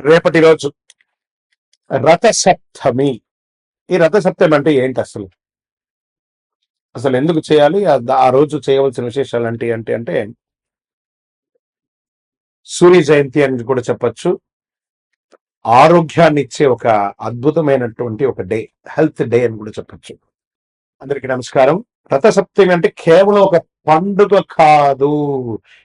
రేపటి రోజు. రథసప్తమి. ఈ రథసప్తమి అంటే ఏంటి అసలు? అసలు ఎందుకు చేయాలి? ఆ రోజు చేయవలసిన విశేషాలు అంటే ఏంటి అంటే సూర్య జయంతి అని కూడా చెప్పచ్చు. ఆరోగ్యాన్ని ఇచ్చే ఒక అద్భుతమైనటువంటి ఒక డే హెల్త్ డే అని కూడా చెప్పచ్చు. అందరికీ నమస్కారం. రథసప్తమి అంటే కేవలం ఒక పండుగ కాదు.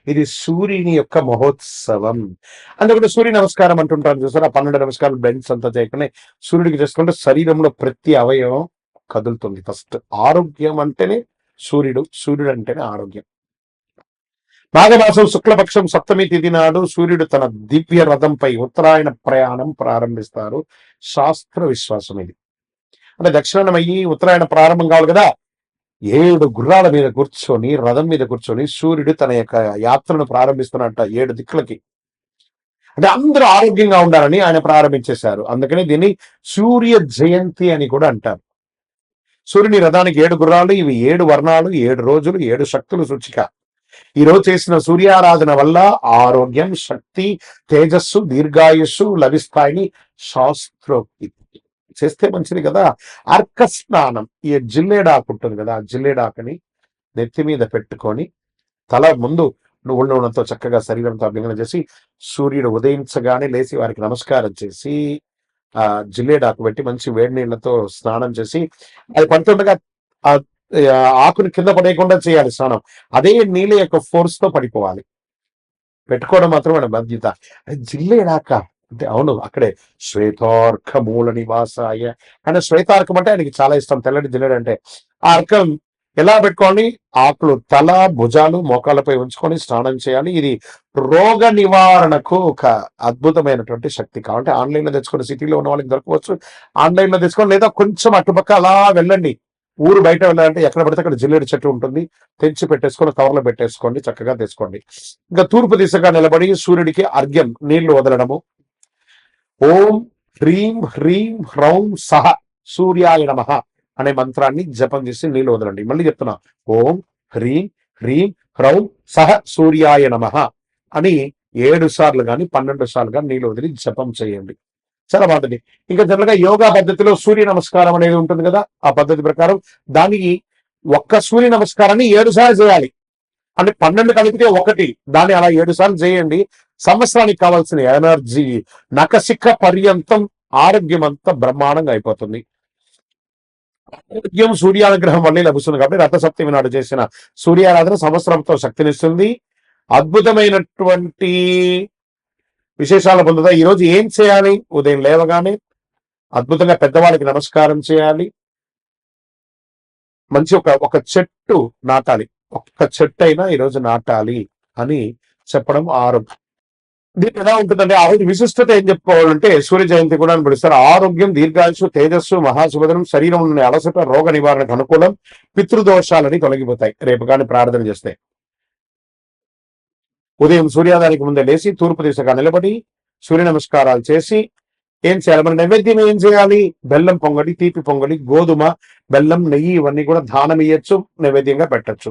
ఇది సూర్యుని యొక్క మహోత్సవం. అందుకని సూర్య నమస్కారం అంటుంటారు చూసారు? ఆ పన్నెండు నమస్కారం బెండ్స్ అంతా చేయకుండా సూర్యుడికి చేసుకుంటే శరీరంలో ప్రతి అవయవం కదులుతుంది. ఫస్ట్ ఆరోగ్యం అంటేనే సూర్యుడు సూర్యుడు అంటేనే ఆరోగ్యం. మాఘమాసం శుక్లపక్షం సప్తమి తిథి నాడు సూర్యుడు తన దివ్య రథంపై ఉత్తరాయణ ప్రయాణం ప్రారంభిస్తారు. శాస్త్ర విశ్వాసం ఇది అంటే దక్షిణాయనం అయ్యి ఉత్తరాయణ ప్రారంభం కావాలి కదా. ఏడు గుర్రాల మీద కూర్చొని రథం మీద కూర్చొని సూర్యుడు తన యొక్క యాత్రను ప్రారంభిస్తున్నట్ట ఏడు దిక్కులకి. అంటే అందరూ ఆరోగ్యంగా ఉండాలని ఆయన ప్రారంభించేశారు. అందుకని దీన్ని సూర్య జయంతి అని కూడా అంటారు. సూర్యుని రథానికి ఏడు గుర్రాలు ఇవి ఏడు వర్ణాలు ఏడు రోజులు ఏడు శక్తులు సూచిక. ఈ రోజు చేసిన సూర్యారాధన వల్ల ఆరోగ్యం శక్తి తేజస్సు దీర్ఘాయుస్సు లభిస్తాయని శాస్త్రోక్తి. చేస్తే మంచిది కదా. అర్క స్నానం ఈ జిల్లేడాకు ఉంటుంది కదా ఆ జిల్లేడాకుని నెత్తి మీద పెట్టుకొని తల ముందు నువ్వుల నూనెతో చక్కగా శరీరంతో అభ్యంగన చేసి సూర్యుడు ఉదయించగానే లేచి వారికి నమస్కారం చేసి ఆ జిల్లేడాకు పెట్టి మంచి వేడి నీళ్ళతో స్నానం చేసి అది పడుతుండగా ఆ ఆ ఆకుని కింద పడేయకుండా చేయాలి స్నానం. అదే నీళ్ళ యొక్క ఫోర్స్తో పడిపోవాలి. పెట్టుకోవడం మాత్రం బాధ్యత. అది జిల్లేడాక అంటే అవును అక్కడే శ్వేతార్క మూల నివాసాయ. అంటే శ్వేతార్కం అంటే ఆయనకి చాలా ఇష్టం తెల్లటి జిల్లేడు అంటే. ఆ అర్కం ఎలా పెట్టుకోండి ఆకులు తల భుజాలు మోకాళ్ళపై ఉంచుకొని స్నానం చేయాలి. ఇది రోగ నివారణకు ఒక అద్భుతమైనటువంటి శక్తి కాబట్టి ఆన్లైన్లో తెచ్చుకొని సిటీలో ఉన్న వాళ్ళకి దొరకవచ్చు. ఆన్లైన్లో తెచ్చుకొని లేదా కొంచెం అటుపక్క అలా వెళ్ళండి. ఊరు బయట వెళ్ళాలంటే ఎక్కడ పడితే అక్కడ జిల్లేడు చెట్టు ఉంటుంది. తెంచి పెట్టేసుకొని కవర్లో పెట్టేసుకోండి చక్కగా తెచ్చుకోండి. ఇంకా తూర్పు దిశగా నిలబడి సూర్యుడికి అర్ఘ్యం నీళ్ళు వదలడము. ఓం హ్రీం హ్రీం హ్రౌం సహ సూర్యాయ నమ అనే మంత్రాన్ని జపం చేసి నీళ్ళు వదలండి. మళ్ళీ చెప్తున్నా. ఓం హ్రీం హ్రీం హ్రౌం సహ సూర్యాయ నమ అని ఏడు సార్లు కానీ పన్నెండు సార్లు కానీ నీళ్ళు వదిలి జపం చేయండి. చాలా బాగుంటుంది. ఇంకా జనరల్గా యోగా పద్ధతిలో సూర్య నమస్కారం అనేది ఉంటుంది కదా ఆ పద్ధతి ప్రకారం దానికి ఒక్క సూర్య నమస్కారాన్ని ఏడు సార్లు చేయాలి. అంటే పన్నెండు కలిపితే ఒకటి. దాన్ని అలా ఏడు సార్లు చేయండి. సంవత్సరానికి కావాల్సిన ఎనర్జీ నకసిక పర్యంతం ఆరోగ్యం అంతా బ్రహ్మాండంగా అయిపోతుంది. ఆరోగ్యం సూర్యానుగ్రహం వల్లే లభిస్తుంది కాబట్టి రథసప్తమి నాడు చేసిన సూర్యారాధన సంవత్సరంతో శక్తినిస్తుంది. అద్భుతమైనటువంటి విశేషాలు పొందుతా. ఈ రోజు ఏం చేయాలి? ఉదయం లేవగానే అద్భుతంగా పెద్దవాళ్ళకి నమస్కారం చేయాలి. మంచి ఒక ఒక చెట్టు నాటాలి. ఒక్క చెట్టు అయినా ఈరోజు నాటాలి అని చెప్పడం ఆరోగ్యం. దీనికి ఎలా ఉంటుందంటే ఆ రోజు విశిష్టత ఏం చెప్పుకోవాలంటే సూర్య జయంతి కూడా అని పిలుస్తారు ఆరోగ్యం దీర్ఘాయుషు తేజస్సు మహాసుభదనం శరీరం అలసట రోగ నివారణకు అనుకూలం పితృదోషాలని తొలగిపోతాయి. రేపు కానీ ప్రార్థన చేస్తే. ఉదయం సూర్యాదానికి ముందే లేచి తూర్పు దిశగా నిలబడి సూర్య నమస్కారాలు చేసి ఏం చేయాలి? మన నైవేద్యం ఏం చేయాలి? బెల్లం పొంగడి తీపి పొంగడి గోధుమ బెల్లం నెయ్యి ఇవన్నీ కూడా దానం ఇయ్యచ్చు నైవేద్యంగా పెట్టచ్చు.